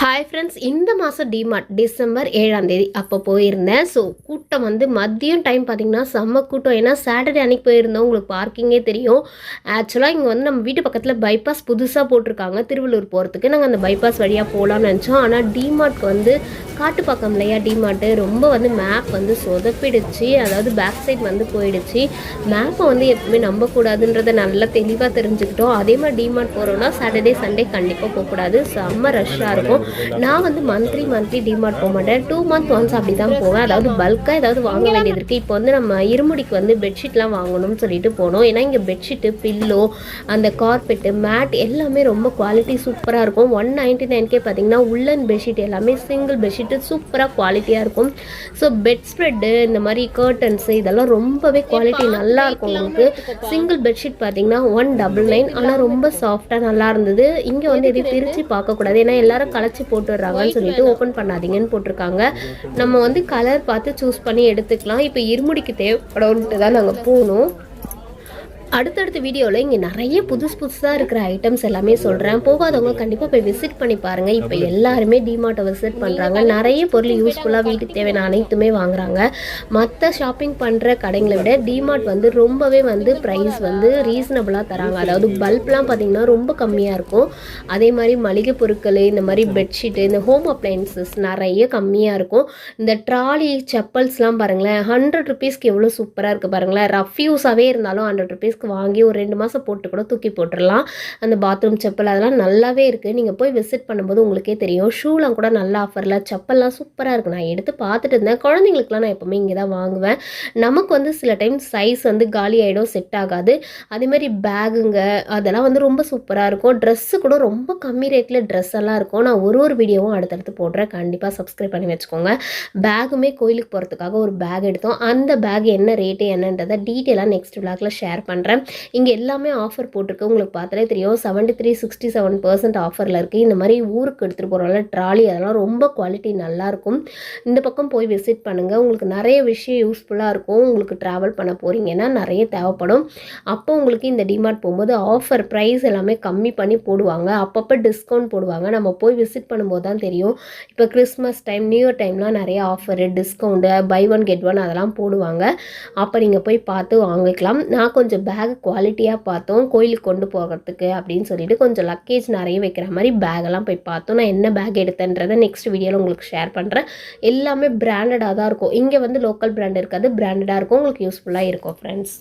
Hi friends இந்த மாதம் DMart December ஏழாம் தேதி அப்போ போயிருந்தேன். ஸோ கூட்டம் வந்து மதியம் டைம் பார்த்தீங்கன்னா செம்ம கூட்டம். ஏன்னா சாட்டர்டே அன்னைக்கு போயிருந்தோம். உங்களுக்கு பார்க்கிங்கே தெரியும். ஆக்சுவலாக இங்கே வந்து நம்ம வீட்டு பக்கத்தில் பைபாஸ் புதுசாக போட்டிருக்காங்க. திருவள்ளூர் போகிறதுக்கு நாங்கள் அந்த பைபாஸ் வழியாக போகலான்னு நினச்சோம். ஆனால் டிமார்ட்க்கு வந்து காட்டுப்பாக்கம் இல்லையா டிமார்ட்டு ரொம்ப வந்து மேப் வந்து சொதப்பிடுச்சு. அதாவது பேக் சைட் வந்து போயிடுச்சு. மேப்பை வந்து எப்பவுமே நம்பக்கூடாதுன்றதை நல்லா தெளிவாக தெரிஞ்சுக்கிட்டோம். அதே மாதிரி டிமார்ட் போகிறோம்னா சாட்டர்டே சண்டே கண்டிப்பாக போகக்கூடாது. செம்ம ரஷ்ஷாக இருக்கும். நான் வந்து மந்த்லி மந்த்லி டிமார்ட் போக மாட்டேன். டூ மந்த் ஒன்ஸ் அப்படி தான் போவேன். அதாவது பல்காக ஏதாவது வாங்க வேண்டியது இருக்குது இப்போ வந்து நம்ம இருமுடிக்கு வந்து பெட்ஷீட்லாம் வாங்கணும்னு சொல்லிட்டு போனோம். ஏன்னா இங்கே பெட்ஷீட்டு பில்லோ அந்த கார்பெட்டு மேட் எல்லாமே ரொம்ப குவாலிட்டி சூப்பராக இருக்கும். ஒன் நைன்ட்டி நைன்கே பார்த்தீங்கன்னா உள்ளன் பெட்ஷீட் எல்லாமே சிங்கிள் பெட்ஷீட்டு சூப்பராக குவாலிட்டியாக இருக்கும். ஸோ பெட் ஸ்ப்ரெட்டு இந்த மாதிரி கர்டன்ஸு இதெல்லாம் ரொம்பவே குவாலிட்டி நல்லா இருக்கும் உங்களுக்கு. சிங்கிள் பெட்ஷீட் பார்த்தீங்கன்னா ஒன் டபுள் நைன் ஆனால் ரொம்ப சாஃப்டாக நல்லா இருந்தது. இங்கே வந்து இதை பிரித்து பார்க்கக்கூடாது. ஏன்னா எல்லாரும் கலைச்சி போட்டுடுறாங்கன்னு சொல்லிட்டு ஓப்பன் பண்ணாதீங்கன்னு போட்டிருக்காங்க. நம்ம வந்து கலர் பார்த்து சூஸ் பண்ணி எடுத்துக்கலாம். இப்போ இருமுடிக்கு தேவைப்படும்ட்டு தான் நாங்கள் போகணும். அடுத்தடுத்த வீடியோவில் இங்கே நிறைய புதுசு புதுசாக இருக்கிற ஐட்டம்ஸ் எல்லாமே சொல்கிறேன் போகாதவங்க கண்டிப்பாக போய் விசிட் பண்ணி பாருங்கள் இப்போ எல்லாருமே டிமார்ட்டை விசிட் பண்ணுறாங்க நிறைய பொருள் யூஸ்ஃபுல்லாக வீட்டுக்கு தேவையான அனைத்துமே வாங்குறாங்க. மற்ற ஷாப்பிங் பண்ணுற கடைங்களை விட டிமார்ட் வந்து ரொம்பவே வந்து ப்ரைஸ் வந்து ரீசனபிளாக தராங்க. அதாவது பல்ப்லாம் பார்த்திங்கன்னா ரொம்ப கம்மியாக இருக்கும். அதே மாதிரி மளிகை பொருட்கள் இந்த மாதிரி பெட்ஷீட்டு இந்த ஹோம் அப்ளையன்சஸ் நிறைய கம்மியாக இருக்கும். இந்த ட்ராலி செப்பல்ஸ்லாம் பாருங்களேன் ஹண்ட்ரட் ருபீஸ்க்கு எவ்வளோ சூப்பராக இருக்குது பாருங்களேன். ரஃப் யூஸாகவே இருந்தாலும் ஹண்ட்ரட் ப்ரைஸ்க்கு வாங்கி ஒரு ரெண்டு மாதம் போட்டு கூட தூக்கி போட்டுடலாம் அந்த பாத்ரூம் செப்பல் அதெல்லாம் நல்லாவே இருக்குது நீங்கள் போய் விசிட் பண்ணும்போது உங்களுக்கே தெரியும். ஷூலாம் கூட நல்ல ஆஃபரில் செப்பல்லாம் சூப்பராக இருக்குது நான் எடுத்து பார்த்துட்டு இருந்தேன். குழந்தைங்களுக்குலாம் நான் எப்போவுமே இங்கே தான் வாங்குவேன். நமக்கு வந்து சில டைம் சைஸ் வந்து காலி ஆகிடும் செட் ஆகாது. அதேமாதிரி பேகுங்க அதெல்லாம் வந்து ரொம்ப சூப்பராக இருக்கும். ட்ரெஸ்ஸு கூட ரொம்ப கம்மி ரேட்டில் ட்ரெஸ் எல்லாம் இருக்கும். நான் ஒரு ஒரு வீடியோவும் அடுத்தடுத்து போடுறேன். கண்டிப்பாக சப்ஸ்கிரைப் பண்ணி வச்சுக்கோங்க. பேகுமே கோயிலுக்கு போகிறதுக்காக ஒரு பேக் எடுத்தோம். அந்த பேக் என்ன ரேட்டு என்னன்றதை டீட்டெயிலாக நெக்ஸ்ட் விளாக்ல ஷேர் பண்ணுறேன் இங்கே எல்லாமே ஆஃபர் போட்டிருக்கு. உங்களுக்கு பார்த்தாலே தெரியும். Seventy three sixty seven percent ஆஃபரில் இருக்குது இந்த மாதிரி ஊருக்கு எடுத்துகிட்டு போகிறனால ட்ராலி அதெல்லாம் ரொம்ப குவாலிட்டி நல்லாயிருக்கும் இந்த பக்கம் போய் விசிட் பண்ணுங்கள் உங்களுக்கு நிறைய விஷயம் யூஸ்ஃபுல்லாக இருக்கும். உங்களுக்கு ட்ராவல் பண்ண போகிறீங்கன்னா நிறைய தேவைப்படும். அப்போ உங்களுக்கு இந்த டிமார்ட் போகும்போது ஆஃபர் ப்ரைஸ் எல்லாமே கம்மி பண்ணி போடுவாங்க. அப்பப்போ டிஸ்கவுண்ட் போடுவாங்க. நம்ம போய் விசிட் பண்ணும்போது தான் தெரியும். இப்போ கிறிஸ்மஸ் டைம் நியூ இயர் டைம்லாம் நிறைய offer discount buy one get one அதெல்லாம் போடுவாங்க. அப்போ நீங்கள் போய் பார்த்து வாங்கிக்கலாம். நான் கொஞ்சம் பேக் குவாலிட்டியாக பார்த்தோம். கோயிலுக்கு கொண்டு போகிறதுக்கு அப்படின்னு சொல்லிட்டு கொஞ்சம் லக்கேஜ் நிறைய வைக்கிற மாதிரி பேக்கெல்லாம் போய் பார்த்தோம். நான் என்ன பேக் எடுத்தேன்றதை நெக்ஸ்ட் வீடியோவில் உங்களுக்கு ஷேர் பண்ணுறேன் எல்லாமே பிராண்டடாக தான் இருக்கும். இங்கே வந்து லோக்கல் பிராண்ட் இருக்காது. பிராண்டடாக இருக்கும். உங்களுக்கு யூஸ்ஃபுல்லாக இருக்கும் ஃப்ரெண்ட்ஸ்